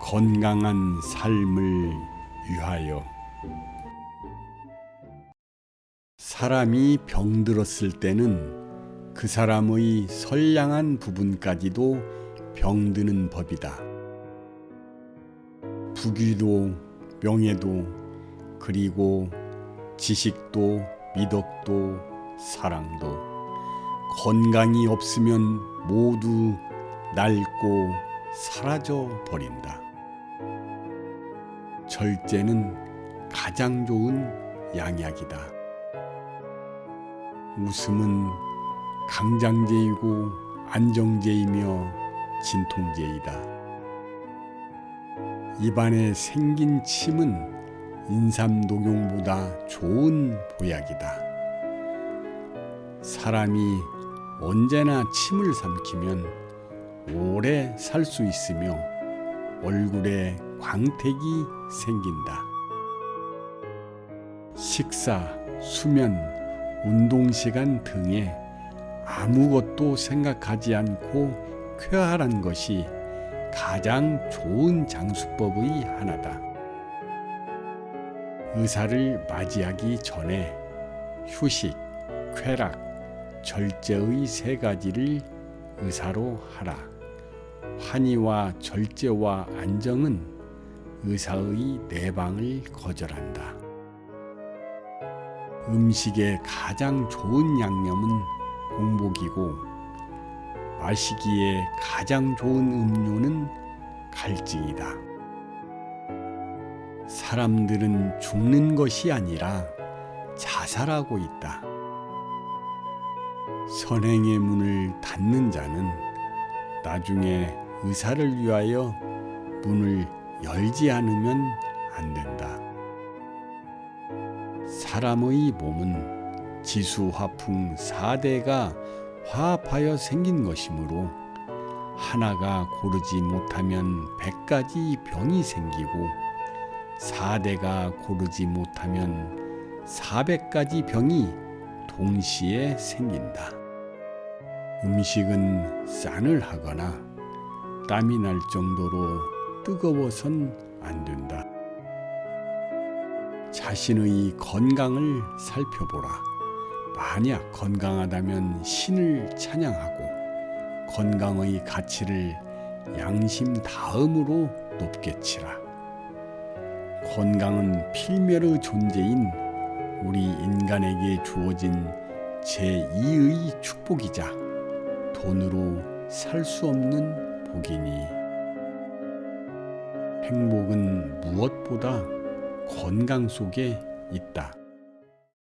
건강한 삶을 위하여 사람이 병들었을 때는 그 사람의 선량한 부분까지도 병드는 법이다. 부귀도 명예도 그리고 지식도 미덕도 사랑도 건강이 없으면 모두 낡고 사라져 버린다. 절제는 가장 좋은 양약이다. 웃음은 강장제이고 안정제이며 진통제이다. 입안에 생긴 침은 인삼 녹용보다 좋은 보약이다. 사람이 언제나 침을 삼키면 오래 살 수 있으며 얼굴에 광택이 생긴다. 식사, 수면, 운동 시간 등에 아무것도 생각하지 않고 쾌활한 것이 가장 좋은 장수법의 하나다. 의사를 맞이하기 전에 휴식, 쾌락, 절제의 세 가지를 의사로 하라. 환희와 절제와 안정은 의사의 내방을 거절한다. 음식의 가장 좋은 양념은 공복이고 마시기에 가장 좋은 음료는 갈증이다. 사람들은 죽는 것이 아니라 자살하고 있다. 선행의 문을 닫는 자는 나중에 의사를 위하여 문을 열지 않으면 안 된다. 사람의 몸은 지수 화풍 4대가 화합하여 생긴 것이므로 하나가 고르지 못하면 100가지 병이 생기고 4대가 고르지 못하면 400가지 병이 동시에 생긴다. 음식은 싸늘하거나 땀이 날 정도로 뜨거워선 안 된다. 자신의 건강을 살펴보라. 만약 건강하다면 신을 찬양하고 건강의 가치를 양심 다음으로 높게 치라. 건강은 필멸의 존재인 우리 인간에게 주어진 제2의 축복이자 돈으로 살 수 없는 복이니 행복은 무엇보다 건강 속에 있다.